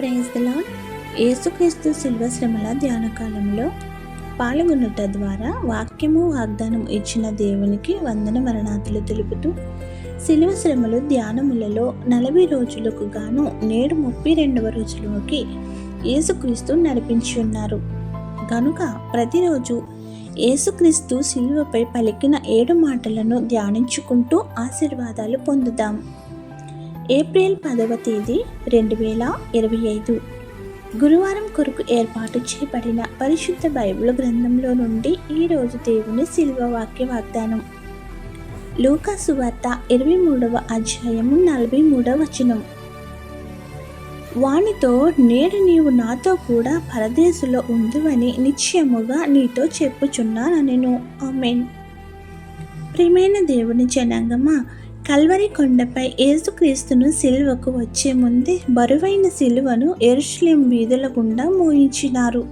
Praise the యేసుక్రీస్తు శిల్వ శ్రమల ధ్యాన కాలంలో పాల్గొనుట ద్వారా వాక్యము వాగ్దానం ఇచ్చిన దేవునికి వందన మరణాతులు తెలుపుతూ శిలువ శ్రమలు ధ్యానములలో నలభై రోజులకు గాను నేడు ముప్పై రెండవ రోజులోకి యేసుక్రీస్తు నడిపించి ఉన్నారు. గనుక ప్రతిరోజు యేసుక్రీస్తు శిలువపై పలికిన ఏడు మాటలను ధ్యానించుకుంటూ ఆశీర్వాదాలు పొందుదాం. ఏప్రిల్ పదవ తేదీ రెండు వేల ఇరవై ఐదు. గురువారం కొరకు ఏర్పాటు చేయబడిన పరిశుద్ధ బైబిల్ గ్రంథంలో నుండి ఈరోజు దేవుని శిల్వ వాక్య వాగ్దానం. లోకాసు వార్త ఇరవై మూడవ అధ్యాయము నలభై మూడవ వచనం. వానితో నేడు నీవు నాతో కూడా పరదేశంలో ఉందువని నిశ్చయముగా నీతో చెప్పుచున్నానెను నేను ఆమెన్. ప్రియమైన దేవుని జనాంగమా కల్వరి కొండపై ఏసుక్రీస్తును సిలువకు వచ్చే ముందే బరువైన సిలువను ఎరుషులేం వీధుల గుండా మోయించినారు.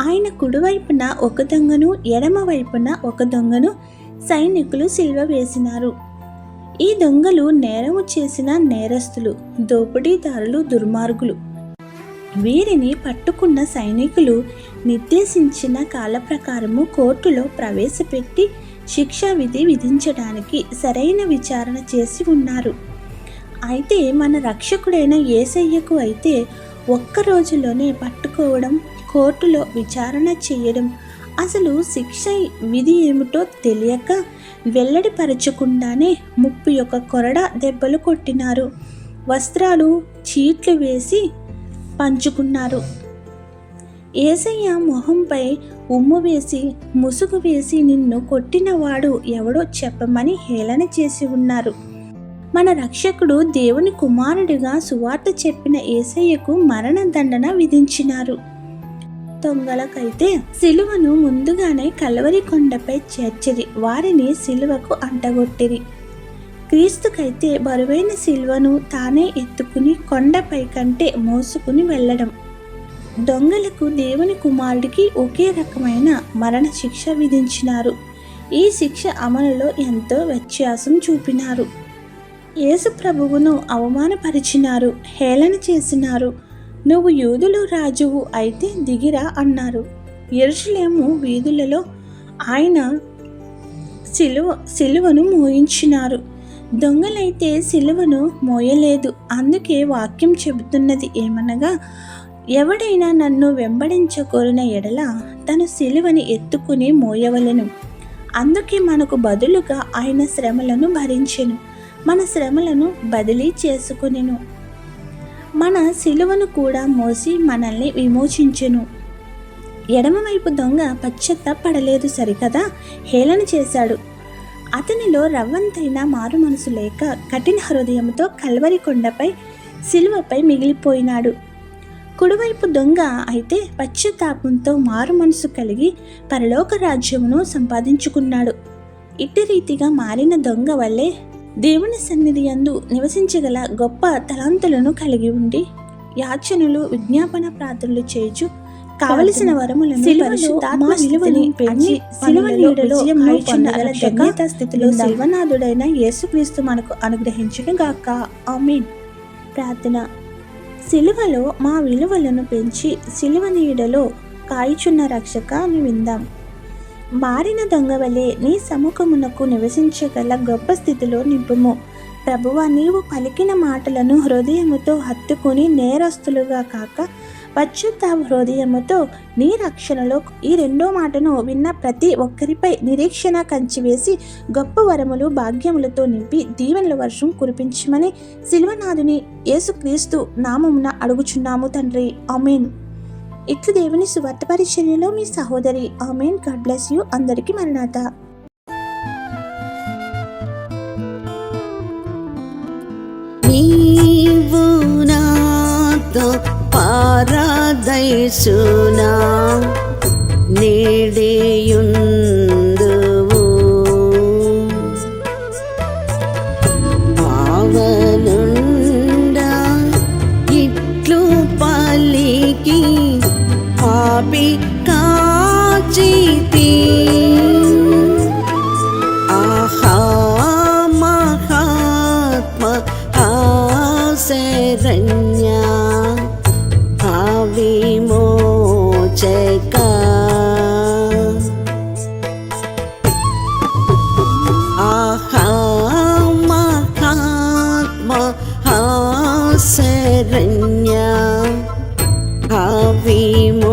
ఆయన కుడివైపున ఒక దొంగను ఎడమ వైపున ఒక దొంగను సైనికులు సిల్వ వేసినారు. ఈ దొంగలు నేరము చేసిన నేరస్తులు దోపిడీదారులు దుర్మార్గులు. వీరిని పట్టుకున్న సైనికులు నిర్దేశించిన కాల ప్రకారము కోర్టులో ప్రవేశపెట్టి శిక్షా విధి విధించడానికి సరైన విచారణ చేసి ఉన్నారు. అయితే మన రక్షకుడైన ఏసయ్యకు అయితే ఒక్క రోజులోనే పట్టుకోవడం కోర్టులో విచారణ చేయడం అసలు శిక్ష విధి ఏమిటో తెలియక వెల్లడిపరచకుండానే ముప్పు యొక్క కొరడ దెబ్బలు కొట్టినారు. వస్త్రాలు చీట్లు వేసి పంచుకున్నారు. ఏసయ్య మొహంపై ఉమ్ము వేసి ముసుగు వేసి నిన్ను కొట్టినవాడు ఎవడో చెప్పమని హేళన చేసి ఉన్నారు. మన రక్షకుడు దేవుని కుమారుడిగా సువార్త చెప్పిన ఏసయ్యకు మరణ దండన విధించినారు. దొంగలకైతే సిలువను ముందుగానే కలవరి కొండపై చేర్చిరి వారిని సిలువకు అంటగొట్టిరి. క్రీస్తుకైతే బరువైన సిలువను తానే ఎత్తుకుని కొండపై కంటే మోసుకుని వెళ్ళడం. దొంగలకు దేవుని కుమారుడికి ఒకే రకమైన మరణ శిక్ష విధించినారు. ఈ శిక్ష అమలులో ఎంతో వ్యత్యాసం చూపినారు. యేసు ప్రభువును అవమానపరిచినారు హేళన చేసినారు. నువ్వు యూదులు రాజువు అయితే దిగిరా అన్నారు. ఎరుషులేము వీధులలో ఆయన సిలువ సిలువను మోయించినారు. దొంగలైతే సిలువను మోయలేదు అందుకే వాక్యం చెబుతున్నది ఏమనగా ఎవడైనా నన్ను వెంబడించకోరిన ఎడల తను సిలువని ఎత్తుకుని మోయవలెను. అందుకే మనకు బదులుగా ఆయన శ్రమలను భరించెను. మన శ్రమలను బదిలీ చేసుకునెను. మన సిలువను కూడా మోసి మనల్ని విమోచించెను. ఎడమవైపు దొంగ పశ్చత్తాపడలేదు సరికదా? హేళన చేశాడు. అతనిలో రవ్వంతైన మారు మనసు లేక కఠిన హృదయంతో కల్వరి కొండపై సిలువపై మిగిలిపోయినాడు. కుడివైపు దొంగ అయితే పశ్చాత్తాపంతో మారు మనసు కలిగి పరలోక రాజ్యమును సంపాదించుకున్నాడు. ఇట్టి రీతిగా మారిన దొంగ వల్లే దేవుని సన్నిధి యందు నివసించగల గొప్ప తలాంతులను కలిగి ఉండి యాచనలు విజ్ఞాపన ప్రార్థనలు చేయుచు కావలసిన వరములను ధన్యత స్థితిలో శివనాథుడైన యేసుక్రీస్తు మనకు అనుగ్రహించును గాక ఆమీన్. ప్రార్థన. సిలువలో మా విలువలను పెంచి సిలువ నీడలో కాయిచున్న రక్షక అని విందాం. మారిన దొంగవలే నీ సముఖమునకు నివసించగల గొప్ప స్థితిలో నింపుము. ప్రభువ నీవు పలికిన మాటలను హృదయముతో హత్తుకుని నేరస్తులుగా కాక పశ్చుత్తాప హృదయముతో నీ రక్షణలో ఈ రెండో మాటను విన్న ప్రతి ఒక్కరిపై నిరీక్షణ కంచివేసి గొప్ప వరములు భాగ్యములతో నింపి దీవెనల వర్షం కురిపించమని శిల్వనాథుని యేసుక్రీస్తు నామమున అడుగుచున్నాము తండ్రి. అమేన్ ఇట్లు దేవుని సువార్త పరిచర్యలో మీ సహోదరి ఆమెన్. God bless you. అందరికీ మరణాత. నీవు నాతో పారాదైసునా నేడేయుందువు. పావనుండా ఇట్లు పలికి పాపి కాచితి ఆహా మహాత్మ ఆశరణ్య శరణ్య భావిమోచక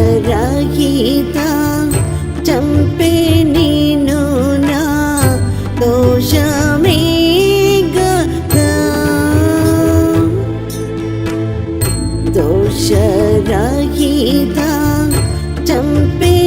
దోషరహిత చంపే నేను నా దోషమే గదా దోషరహిత చంపే